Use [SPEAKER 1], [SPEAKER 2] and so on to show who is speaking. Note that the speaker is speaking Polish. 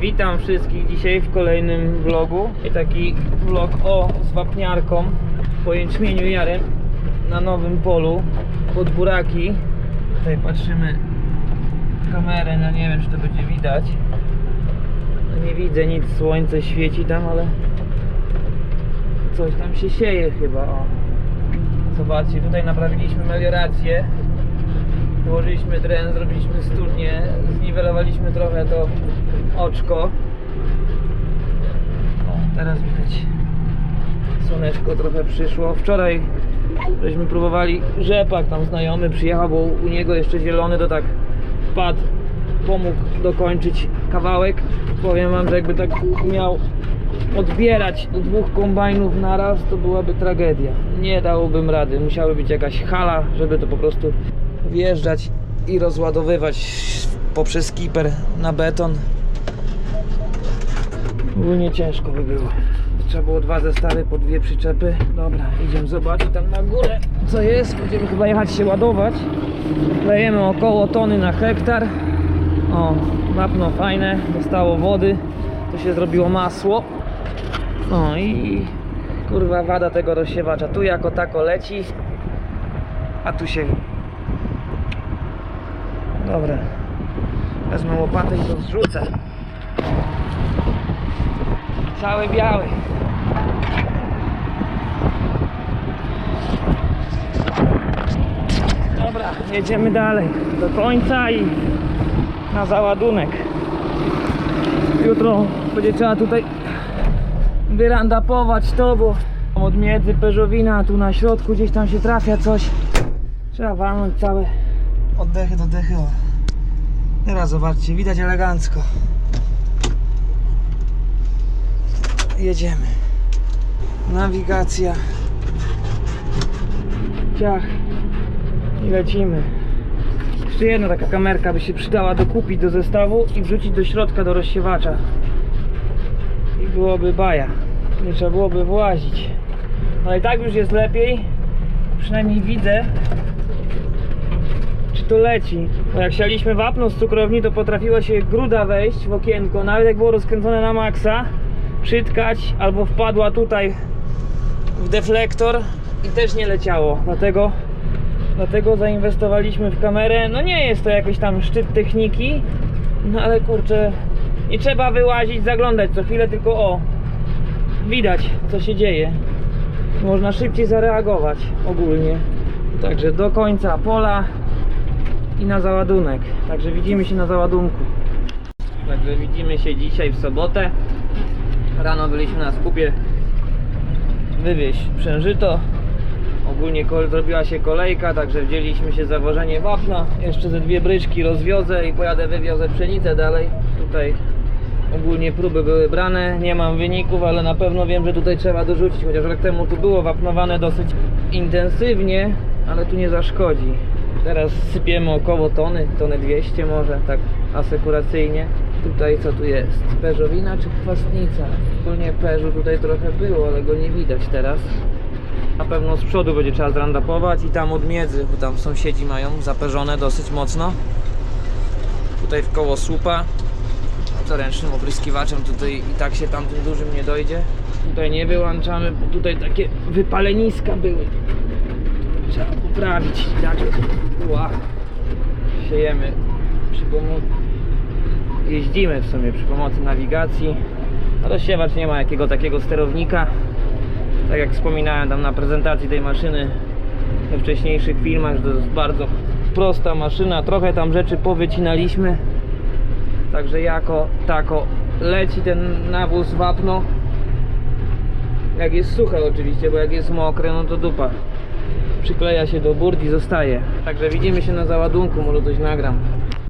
[SPEAKER 1] Witam wszystkich dzisiaj w kolejnym vlogu. Taki vlog o z wapniarką po jęczmieniu jarem na nowym polu pod buraki. Tutaj patrzymy w kamerę, no nie wiem czy to będzie widać. No nie widzę nic, słońce świeci tam, ale coś tam się sieje chyba. O. Zobaczcie, tutaj naprawiliśmy meliorację. Położyliśmy dren, zrobiliśmy studnię, zniwelowaliśmy trochę to oczko. O, teraz widać słoneczko trochę przyszło. Wczoraj żeśmy próbowali rzepak, tam znajomy przyjechał, bo u niego jeszcze zielony to tak wpadł, pomógł dokończyć kawałek. Powiem wam, że jakby tak miał odbierać dwóch kombajnów naraz, to byłaby tragedia. Nie dałbym rady. Musiały być jakaś hala, żeby to po prostu wjeżdżać i rozładowywać poprzez kiper na beton. Ogólnie ciężko by było. Trzeba było dwa zestawy po dwie przyczepy. Dobra, idziemy zobaczyć tam na górę co jest. Będziemy chyba jechać się ładować. Lejemy około tony na hektar. O, wapno fajne, dostało wody. To się zrobiło masło. No i kurwa wada tego rozsiewacza. Tu jako tako leci, a tu się. Dobra. Wezmę łopatę i to zrzucę. Cały biały. Dobra, jedziemy dalej do końca i na załadunek. Jutro będzie trzeba tutaj wyrandapować to, bo od miedzy peżowina, tu na środku gdzieś tam się trafia coś. Trzeba walnąć całe oddechy do dechy. O. Teraz zobaczcie, widać elegancko. Jedziemy. Nawigacja. Ciach. I lecimy. Jeszcze jedna taka kamerka by się przydała dokupić do zestawu i wrzucić do środka do rozsiewacza. I byłoby baja. Nie trzeba byłoby włazić. No i tak już jest lepiej. Przynajmniej widzę, czy to leci. Bo jak sialiśmy wapno z cukrowni, to potrafiła się gruda wejść w okienko, nawet jak było rozkręcone na maksa, przytkać albo wpadła tutaj w deflektor i też nie leciało. Dlatego, dlatego zainwestowaliśmy w kamerę. No nie jest to jakiś tam szczyt techniki, no ale kurczę, nie trzeba wyłazić, zaglądać co chwilę, tylko o, widać co się dzieje. Można szybciej zareagować ogólnie. Także do końca pola i na załadunek. Także widzimy się na załadunku. Także widzimy się dzisiaj w sobotę. Rano byliśmy na skupie wywieźć przężyto. Ogólnie zrobiła się kolejka, także wzięliśmy się za wożenie wapna. Jeszcze ze dwie bryczki rozwiozę i pojadę wywiozę pszenicę dalej. Tutaj ogólnie próby były brane. Nie mam wyników, ale na pewno wiem, że tutaj trzeba dorzucić. Chociaż rok temu tu było wapnowane dosyć intensywnie, ale tu nie zaszkodzi. Teraz sypiemy około tony, tonę 200 może, tak asekuracyjnie. Tutaj co tu jest? Peżowina czy chwastnica? Ogólnie peżu tutaj trochę było, ale go nie widać teraz. Na pewno z przodu będzie trzeba zrandapować i tam od miedzy, bo tam sąsiedzi mają zaperzone dosyć mocno. Tutaj w koło słupa. To ręcznym opryskiwaczem tutaj i tak się tamtym dużym nie dojdzie. Tutaj nie wyłączamy, bo tutaj takie wypaleniska były. Trzeba poprawić. Tak. Ła. Siejemy przy pomocy. Jeździmy w sumie przy pomocy nawigacji. Rozsiewacz nie ma jakiego takiego sterownika. Tak jak wspominałem tam na prezentacji tej maszyny we wcześniejszych filmach, to jest bardzo prosta maszyna. Trochę tam rzeczy powycinaliśmy. Także jako tako leci ten nawóz wapno. Jak jest suche oczywiście, bo jak jest mokre, no to dupa. Przykleja się do burd i zostaje. Także widzimy się na załadunku, może coś nagram.